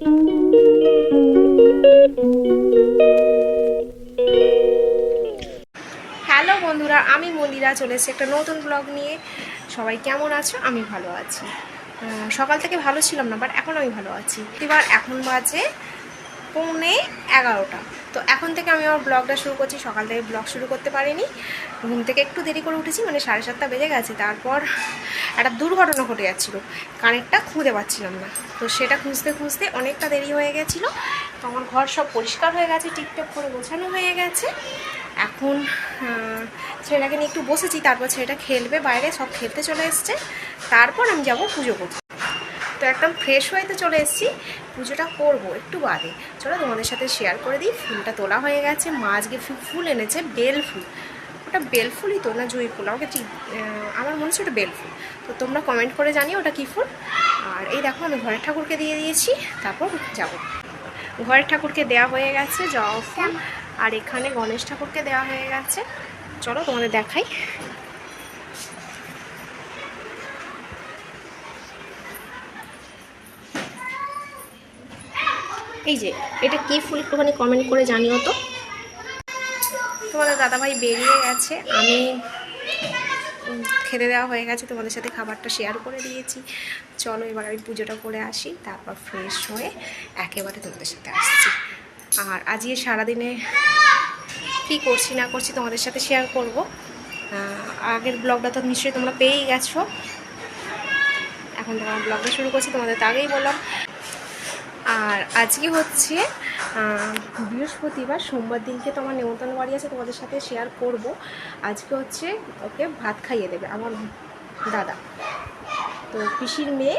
Hello বন্ধুরা, আমি মন্দিরা, চলে এসেছি একটা নতুন ব্লগ নিয়ে। সবাই কেমন আছো? আমি ভালো আছি। সকাল থেকে ভালো ছিলাম না বাট এখন আমি ভালো আছি। এবার এখন বাজে পৌনে এগারোটা। তো এখন থেকে আমি আমার ব্লগটা শুরু করছি। সকাল থেকে ব্লগ শুরু করতে পারিনি। ঘুম থেকে একটু দেরি করে উঠেছি মানে সাড়ে সাতটা বেজে গেছে। তারপর একটা দুর্ঘটনা ঘটে যাচ্ছিল। কানেরটা খুঁজে পাচ্ছিলাম না। তো সেটা খুঁজতে খুঁজতে অনেকটা দেরি হয়ে গেছিল। তো আমার ঘর সব পরিষ্কার হয়ে গেছে, টিপটপ করে গোছানো হয়ে গেছে। এখন ছেলেটাকে নিয়ে একটু বসেছি। তারপর ছেলেটা খেলবে, বাইরে সব খেলতে চলে এসছে। তারপর আমি যাব পুজো করতে। তো একদম ফ্রেশ হয়ে তো চলে এসেছি। পুজোটা করব একটু বাদে। চলো তোমাদের সাথে শেয়ার করে দিই। ফুলটা তোলা হয়ে গেছে। মা আজকে ফুল এনেছে, বেল ফুল। ওটা বেল ফুলই তো না, জুঁই ফুল? আমাকে ঠিক আমার মনে হচ্ছে ওটা বেল ফুল। তো তোমরা কমেন্ট করে জানিও ওটা কী ফুল। আর এই দেখো, আমি ঘরের ঠাকুরকে দিয়ে দিয়েছি। তারপর যাব। ঘরের ঠাকুরকে দেওয়া হয়ে গেছে জবা ফুল। আর এখানে গণেশ ঠাকুরকে দেওয়া হয়ে গেছে। চলো তোমাদের দেখাই। এই যে, এটা কি ফুল একটুখানি কমেন্ট করে জানিও তো। তোমাদের দাদাভাই বেরিয়ে গেছে। আমি খেতে দেওয়া হয়ে গেছে, তোমাদের সাথে খাবারটা শেয়ার করে দিয়েছি। চলো এবার আমি পুজোটা করে আসি, তারপর ফ্রেশ হয়ে একেবারে তোমাদের সাথে আসছি। আর আজকে সারাদিনে কী করছি না করছি তোমাদের সাথে শেয়ার করব। আগের ব্লগটা তো নিশ্চয়ই তোমরা পেয়েই গেছো। এখন তোমার ব্লগটা শুরু করছি, তোমাদের তো আগেই বললাম। আর আজকে হচ্ছে বৃহস্পতিবার, সোমবার দিনকে তো আমার নেমন্তন্ন বাড়ি আছে, তোমাদের সাথে শেয়ার করব। আজকে হচ্ছে ওকে ভাত খাইয়ে দেবে আমার দাদা। তো পিসির মেয়ে,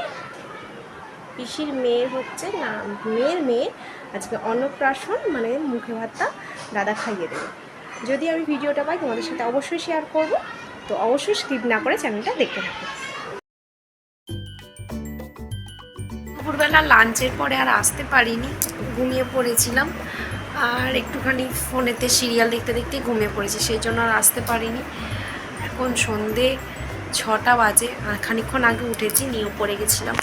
পিসির মেয়ের হচ্ছে না, মেয়ের মেয়ে আজকে অন্নপ্রাশন মানে মুখে ভাতটা দাদা খাইয়ে দেবে। যদি আমি ভিডিওটা পাই, তোমাদের সাথে অবশ্যই শেয়ার করব। তো অবশ্যই স্কিপ না করে চ্যানেলটা দেখতে থাকো। দুপুরবেলা লাঞ্চের পরে আর আসতে পারিনি, ঘুমিয়ে পড়েছিলাম। আর একটুখানি ফোনেতে সিরিয়াল দেখতে দেখতে ঘুমিয়ে পড়েছি, সেই জন্য আর আসতে পারিনি। এখন সন্ধে ছটা বাজে, আর খানিকক্ষণ আগে উঠেছি, নিয়ে উপরে গেছিলাম।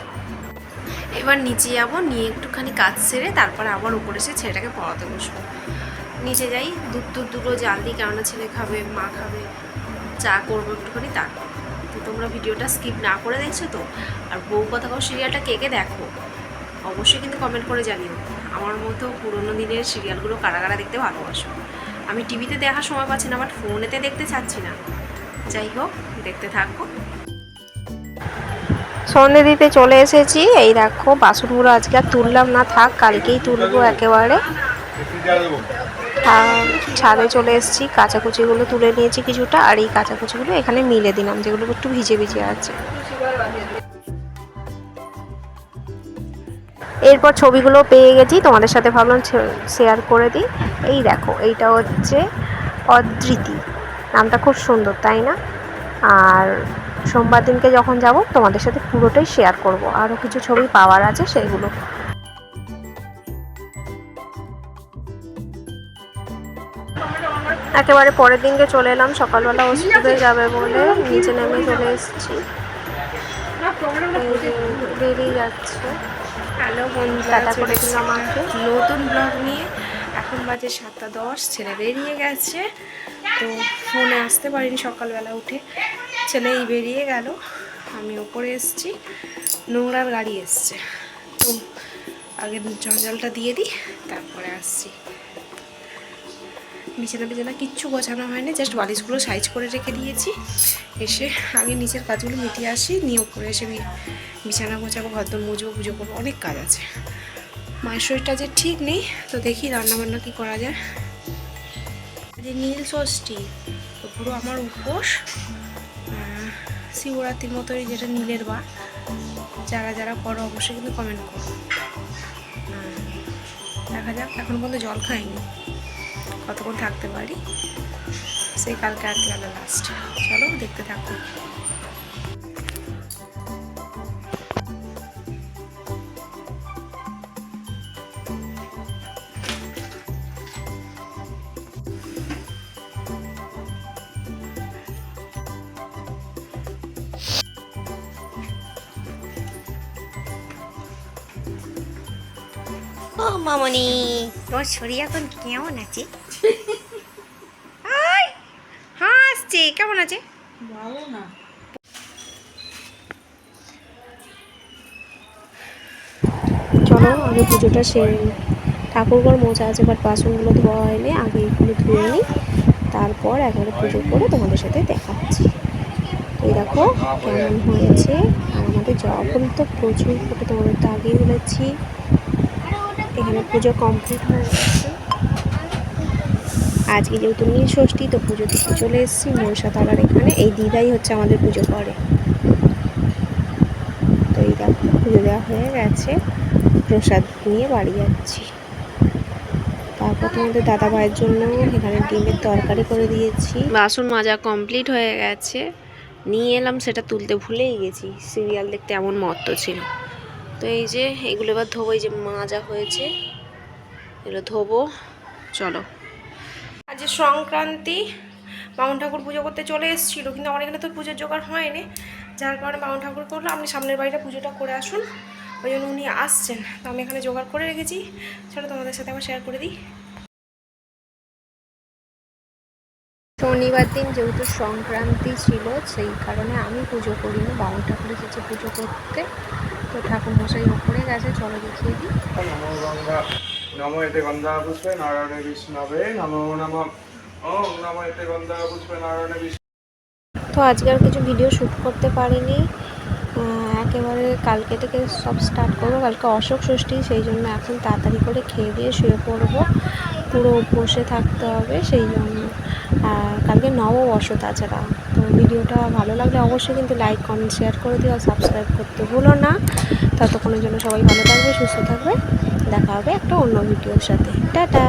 এবার নিচে যাব, নিয়ে একটুখানি কাজ সেরে তারপরে আবার উপরে এসে ছেলেটাকে পড়াতে বসবো। নিচে যাই দুধ দুধ দুটো জাল দিই, কেননা ছেলে খাবে, মা খাবে, চা করব একটুখানি, তারপর তোমরা ভিডিওটা স্কিপ না করে দেখছ তো? আর বউ কথা কও সিরিয়ালটা কে কে দেখো? অবশ্যই কিন্তু কমেন্ট করে জানিও। আমার মতো পুরোনো দিনের সিরিয়ালগুলো কারা কারা দেখতে ভালোবাসো? আমি টিভিতে দেখার সময় পাচ্ছি না বাট ফোনেতে দেখতে চাচ্ছি না। যাই হোক দেখতে থাকো। সন্ধে দিতে চলে এসেছি। এই দেখো বাসনগুলো আজকে আর তুললাম না থাক কালকেই তুলবো একেবারে। ছাদে চলে এসেছি, কাঁচাকুচিগুলো তুলে নিয়েছি কিছুটা, আর এই কাঁচাকুচিগুলো এখানে মিলে দিলাম, যেগুলো একটু ভিজে ভিজে আছে। এরপর ছবিগুলো পেয়ে গেছি, তোমাদের সাথে ভাবলাম শেয়ার করে দিই। এই দেখো, এইটা হচ্ছে অদৃতি নামটা খুব সুন্দর, তাই না? আর সোমবার দিনকে যখন যাব, তোমাদের সাথে পুরোটাই শেয়ার করব। আরও কিছু ছবি পাওয়ার আছে, সেগুলো একেবারে পরের দিনকে চলে এলাম সকালবেলা ওষুধে যাবে বলে নিচে নেমে চলে এসেছি। বেরিয়ে যাচ্ছে। হ্যালো বন্ধুরা আমাকে। নতুন ব্লগ নিয়ে। এখন বাজে সাতটা দশ ছেলে বেরিয়ে গেছে। তো ফোনে আসতে পারিনি সকালবেলা উঠে। ছেলে এই বেরিয়ে গেল। আমি ওপরে এসেছি। নোংরার গাড়ি এসছে। তো আগে জঞ্জালটা দিয়ে দিই তারপরে আসছি। বিছানা বিছানা কিচ্ছু গোছানো হয়নি জাস্ট বালিশগুলো সাইজ করে রেখে দিয়েছি। এসে আগে নিচের কাজগুলো মিটিয়ে আসি, নিয়ে উপরে এসে বিছানা গোছাবো ঘর মুছবো, পুজো করব, অনেক কাজ আছে। মায়ের শরীরটা যে ঠিক নেই, তো দেখি রান্নাবান্না কী করা যায়। যে নীল ষষ্ঠী, তো পুরো আমার উপোস। শিবরাত্রির মতোই যেটা নীলের বা যারা যারা করো অবশ্যই কিন্তু কমেন্ট করো। দেখা যাক, এখন পর্যন্ত জল খাইনি। কতক্ষণ থাকতে পারি? সেই কালকে আর গেল লাস্ট চলো দেখতে থাকুন মামনি তোমার শরীর এখন কেমন আছে? আই হাসছে কেমন আছে? ভালো না। চলো আগে পুজোটা সেরে নিই। ঠাকুরঘর মোছা আছে বাট বাসনগুলো ধোয়া হয়নি আগে এগুলো ধুয়ে নিই। তারপর একবারে পুজো করে তোমাদের সাথে দেখাচ্ছি। এই দেখো কেমন হয়েছে। আর আমাদের যখন তো প্রচুর ফোটে তোমাদের তো আগেই বলেছি এখানে পুজো কমপ্লিট হয়ে গেছে। আজকে যেহেতু নীল ষষ্ঠী, তো পুজো দিতে চলে এসেছি। মনসা তালার এখানে। এই দিদাই হচ্ছে আমাদের পুজো করে। তো এই দেখো, পুজো দেওয়া হয়ে গেছে। প্রসাদ নিয়ে বাড়ি যাচ্ছি। তারপর তোমাদের দাদা ভাইয়ের জন্য এখানে ডিমের তরকারি করে দিয়েছি। বাসন মাজা কমপ্লিট হয়ে গেছে। নিয়ে এলাম, সেটা তুলতে ভুলেই গেছি। সিরিয়াল দেখতে এমন মত্ত ছিল। তো এই যে, এগুলো এবার ধোবো। এই যে মাজা হয়েছে, এগুলো ধোবো। চলো। আজ সংক্রান্তি, বামন ঠাকুর পুজো করতে চলে এসেছিল, কিন্তু আমার এখানে তো পুজোর জোগাড় হয়নি। যার কারণে বামন ঠাকুর করল আপনি সামনের বাড়িটা পুজোটা করে আসুন। ওই জন্য উনি আসছেন। তো আমি এখানে জোগাড় করে রেখেছি। চলো তোমাদের সাথে আবার শেয়ার করে দিই। শনিবার দিন যেহেতু সংক্রান্তি ছিল, সেই কারণে আমি পুজো করিনি। বামন ঠাকুর এসেছে পুজো করতে। তো ঠাকুর মশাই ওপরে গেছে, চলো দেখিয়ে দিই। নমো এতে গন্ধা পুষ্পে নারায়ণে বিষ্ণবে নমো নম নমো এতে গন্ধা পুষ্পে নারায়ণে বিষ্ণু তো আজকে আর কিছু ভিডিও শ্যুট করতে পারিনি। একেবারে কালকে থেকে সব স্টার্ট করব। কালকে অশোক ষষ্ঠী, সেই জন্য এখন তাড়াতাড়ি করে খেয়ে দিয়ে শুয়ে পড়ব। পুরো বসে থাকতে হবে, সেই জন্য। আর কালকে নববর্ষ তাছাড়া তো। ভিডিওটা ভালো লাগলে অবশ্যই কিন্তু লাইক কমেন্ট শেয়ার করে দিও। আর সাবস্ক্রাইব করতে ভুলো না। ততক্ষণের জন্য সবাই ভালো থাকবে সুস্থ থাকবে। দেখা হবে একটা অন্য ভিডিওর সাথে। টাটা!